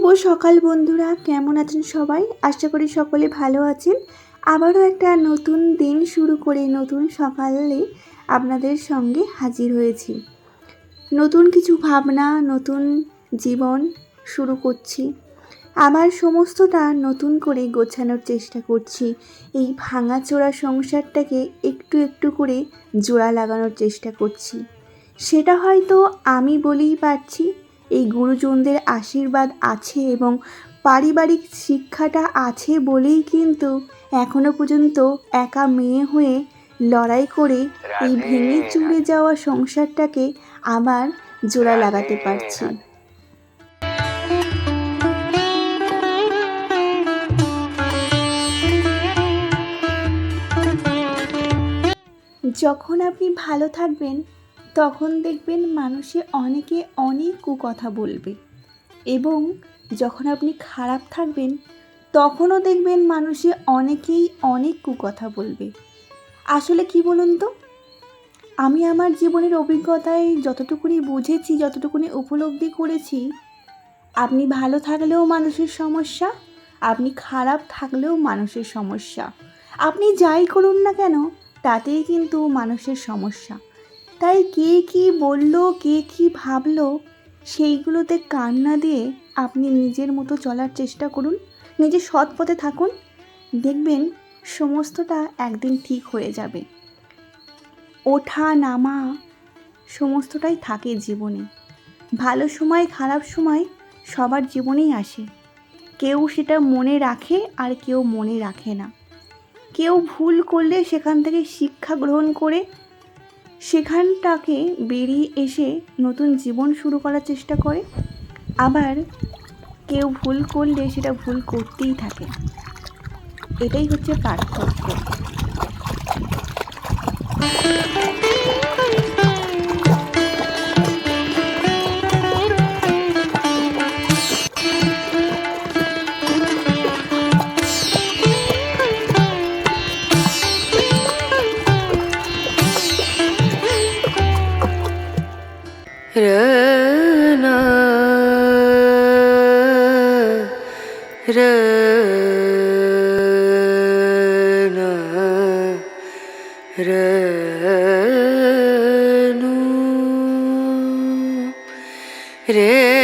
সকাল বন্ধুরা, কেমন আছেন সবাই? আশা করি সকলে ভালো আছেন। আবারও একটা নতুন দিন শুরু করে নতুন সকালে আপনাদের সঙ্গে হাজির হয়েছি। নতুন কিছু ভাবনা, নতুন জীবন শুরু করছি। আমার সমস্তটা নতুন করে গোছানোর চেষ্টা করছি। এই ভাঙাচোরা সংসারটাকে একটু একটু করে জোড়া লাগানোর চেষ্টা করছি। সেটা হয়তো আমি বলেই পারছি এই গুরুজনদের আশীর্বাদ আছে এবং পারিবারিক শিক্ষাটা আছে বলেই কিন্তু এখনও পর্যন্ত একা মেয়ে হয়ে লড়াই করে এই ভেঙে চুরে যাওয়া সংসারটাকে আবার জোড়া লাগাতে পারছি। যখন আপনি ভালো থাকবেন তখন দেখবেন মানুষে অনেকে অনেক কুকথা বলবে। এবং যখন আপনি খারাপ থাকবেন, তখনও দেখবেন মানুষে অনেকেই অনেক কুকথা বলবে। আসলে কি বলুন তো? আমি আমার জীবনের অভিজ্ঞতায় যতটুকুনি বুঝেছি, যতটুকুনি উপলব্ধি করেছি, আপনি ভালো থাকলেও মানুষের সমস্যা, আপনি খারাপ থাকলেও মানুষের সমস্যা। আপনি যাই করুন না কেন, তাতেই কিন্তু মানুষের সমস্যা। তাই কে কী বলল, কে কী ভাবলো, সেইগুলোতে কান না দিয়ে আপনি নিজের মতো চলার চেষ্টা করুন নিজে সৎ পথে থাকুন। দেখবেন সমস্তটা একদিন ঠিক হয়ে যাবে। ওঠা, নামা, সমস্তটাই থাকে জীবনে। ভালো সময়, খারাপ সময় সবার জীবনেই আসে। কেউ সেটা মনে রাখে আর কেউ মনে রাখে না। কেউ ভুল করলে সেখান থেকে শিক্ষা গ্রহণ করে সেখানটাকে বেরিয়ে এসে নতুন জীবন শুরু করার চেষ্টা করে। আবার কেউ ভুল করলে সেটা ভুল করতেই থাকে। এটাই হচ্ছে পার্থক্য। Rana Rana Ranu Rena